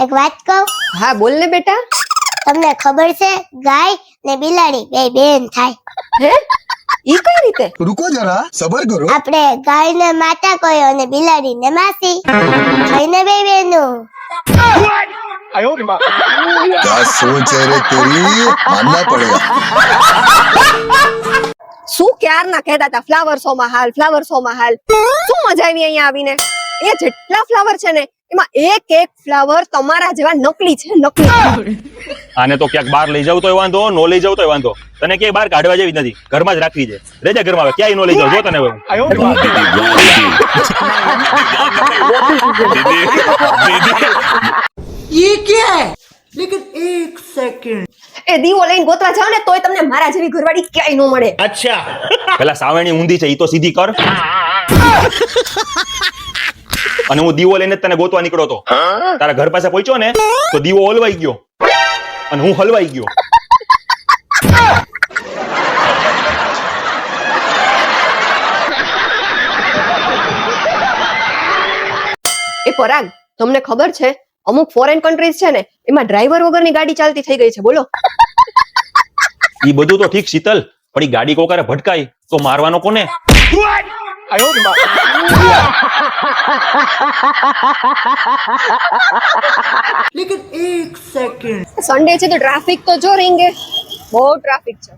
એક વાત કહું? હા બોલ ને બેટા. તમને ખબર છે ગાય ને બિલાડી બે બેન થાય. ઈ કઈ રીતે? રૂકો જરા સબર કરો. આપણે ગાય ને માતા કહ્યો અને બિલાડી ને માસી. થઈને બે બેનો. શું ક્યાર કહેતા હતા? ફ્લાવર શો માં હાલ ફ્લાવર શો માં હાલ. શું મજા આવી અહીંયા આવીને? એ જેટલા ફ્લાવર છે ને એમાં એક એક ફ્લાવર તમારા જેવા નકલી છે નકલી આને તો ક્યાંક બહાર લઈ જાવ તો વાંધો નો લઈ જાવ તો વાંધો તને ક્યાંય બહાર કાઢવા જેવી નથી ઘરમાં જ રાખવી છે રેજા ઘરમાં આવે ક્યાંય નો લઈ જાવ જો તને હવે હું. ये क्या है लेकिन एक सेकंड એ દીવો લઈને ગોતવા જાવ ને તોય તમને મારા જેવી ઘરવાળી ક્યાંય ન મળે પેલા સાવરણી ઊંધી છે ઈ તો સીધી કર અને હું દીવો લઈને તને ગોતવા નીકળ્યો તો તારા ઘર પાસે પહોંચ્યો ને તો દીવો ઓલવાઈ ગયો. અને હું હલવાઈ ગયો. એ પરાગ તમને ખબર છે અમુક ફોરેન કન્ટ્રીઝ છે ને એમાં ડ્રાઈવર વગરની ગાડી ચાલતી થઈ ગઈ છે બોલો. ઈ બધું તો ઠીક શીતલ પણ એ ગાડી કોકારે ભટકાય તો મારવાનો કોને? 哎呦我的妈！લેકિન એક સેકન્ડ સન્ડે છે તો ટ્રાફિક તો જો રેંગે બહુ ટ્રાફિક છે.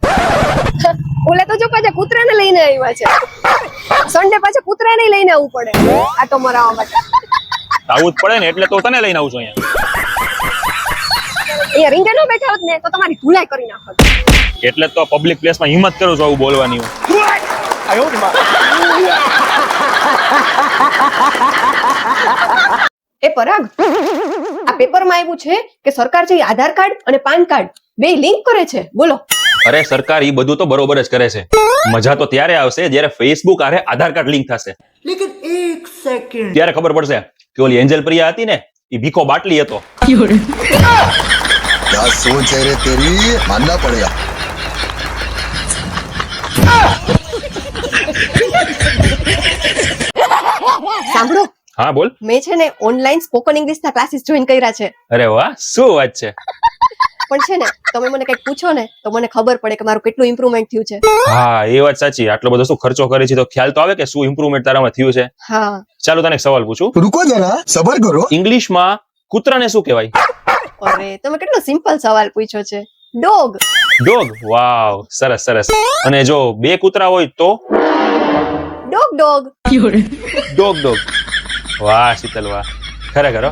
ઓલે તો જો પાછા કૂતરાને લઈને આવ્યા છે. સન્ડે પાછા કૂતરાને લઈને આવવું પડે. આ તો મરાવા માટે. આવું જ પડે ને એટલે તો તને લઈને આવું છું અહીંયા. અહીંયા રીંગે નો બેઠા હોત ને તો તમારી ધૂલાઈ કરી નાખત. એટલે તો પબ્લિક પ્લેસમાં હિંમત કરું છું આવું બોલવાની હું. આયો એ પરાગ આ પેપરમાં આવ્યું છે કે સરકાર છે એ આધાર કાર્ડ અને પાન કાર્ડ બે લિંક કરે છે બોલો અરે સરકાર ઈ બધું તો બરોબર જ કરે છે મજા તો ત્યારે આવશે જ્યારે ફેસબુક આરે આધાર કાર્ડ લિંક થશે लेकिन एक सेकंड ત્યારે ખબર પડશે કે ઓલી એન્જલ પ્રિયા હતી ને ઈ ભીખો બાટલી હતો क्या सोच है रे तेरी मानना पड़ेगा સાંભળો. હા બોલ. મેં છે ને ઓનલાઈન સ્પોકન ઇંગ્લિશ ના ક્લાસીસ જોઈન કર્યા છે. અરે વાહ શું વાત છે? પણ છે ને તમે મને કંઈક પૂછો ને તો મને ખબર પડે કે મારું કેટલું ઇમ્પ્રુવમેન્ટ થયું છે. હા એ વાત સાચી. આટલો બધો શું ખર્ચો કરે છે તો ખ્યાલ તો આવે કે શું ઇમ્પ્રુવમેન્ટ તારામાં થયું છે? હા. ચાલો તને એક સવાલ પૂછું. રૂકો જરા સબર કરો. ઇંગ્લિશમાં કૂતરાને શું કહેવાય? અરે તમે કેટલો સિમ્પલ સવાલ પૂછ્યો છે. ડોગ ડોગ વાવ સરસ સરસ. અને જો બે કૂતરા હોય તો? ડોગ. Dog dog. વાહ શીતલ વાહ. ખરેખર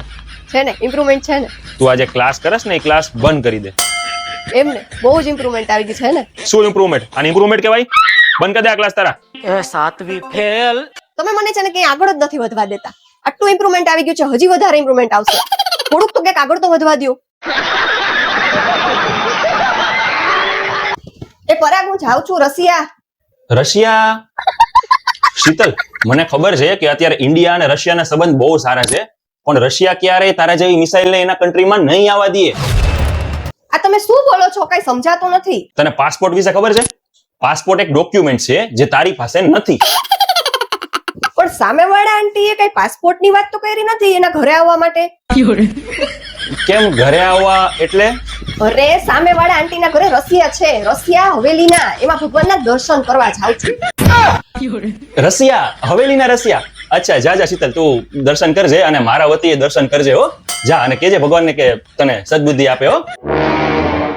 છે ને ઇમ્પ્રુવમેન્ટ છે ને. તું આજે ક્લાસ કરસ ને એ ક્લાસ બંધ કરી દે. એમ ને બહુ જ ઇમ્પ્રુવમેન્ટ આવી ગઈ છે ને. શું ઇમ્પ્રુવમેન્ટ આને ઇમ્પ્રુવમેન્ટ કહેવાય? બંધ કરી દે આ ક્લાસ તારા. એ સાતવી ફેલ તમે મને છે ને ક્યાંય આગળ જ નથી વધવા દેતા. આટલું ઇમ્પ્રુવમેન્ટ આવી ગયું છે હજી વધારે ઇમ્પ્રુવમેન્ટ આવશે. થોડુંક તો ક્યાંક આગળ તો વધવા દો એ પરાગ હું જાઉં છું રશિયા. રશિયા? શીતલ મને ખબર છે કે અત્યારે ઇન્ડિયા અને રશિયાના સંબંધ બહુ સારા છે પણ રશિયા ક્યારેય તારા જેવી મિસાઇલ એના કન્ટ્રીમાં નહીં આવવા દે. આ તમે શું બોલો છો? કઈ સમજાતું નથી. તને પાસપોર્ટ વિશે ખબર છે? પાસપોર્ટ એક ડોક્યુમેન્ટ છે જે તારી પાસે નથી. પણ સામેવાળા આંટીએ કઈ પાસપોર્ટની વાત તો કરી નથી એના ઘરે આવવા માટે? કેમ ઘરે આવવા એટલે? અરે સામેવાળા આંટીના ઘરે રશિયા છે. રશિયા હવેલીના. એમાં ભગવાનના દર્શન કરવા જાઉં છું. રશિયા હવેલીના રસિયા. અચ્છા, જા જા, શીતલ, તું દર્શન કરજે અને મારા વતીએ દર્શન કરજે, હો. જા, અને કેજે ભગવાનને કે તને સદબુદ્ધિ આપે, હો.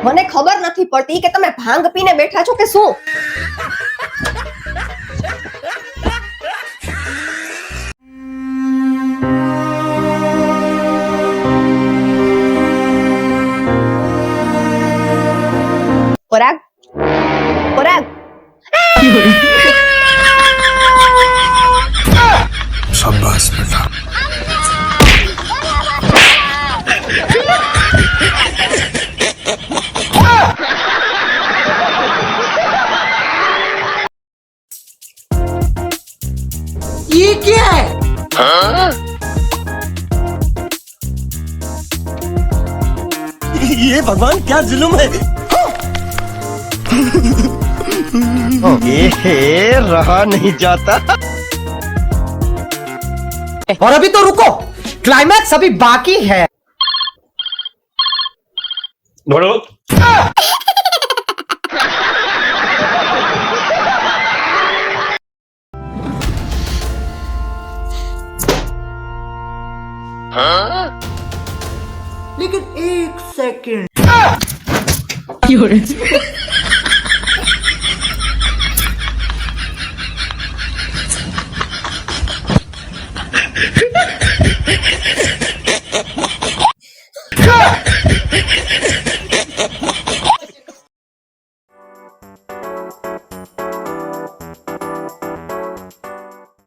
મને ખબર નથી પડતી કે તમે ભાંગ પીને બેઠા છો કે શું? પરાગ है ये भगवान क्या जुल्म है? ये रहा नहीं जाता। और अभी तो रुको क्लाइमैक्स अभी बाकी है। लेकिन एक सेकंड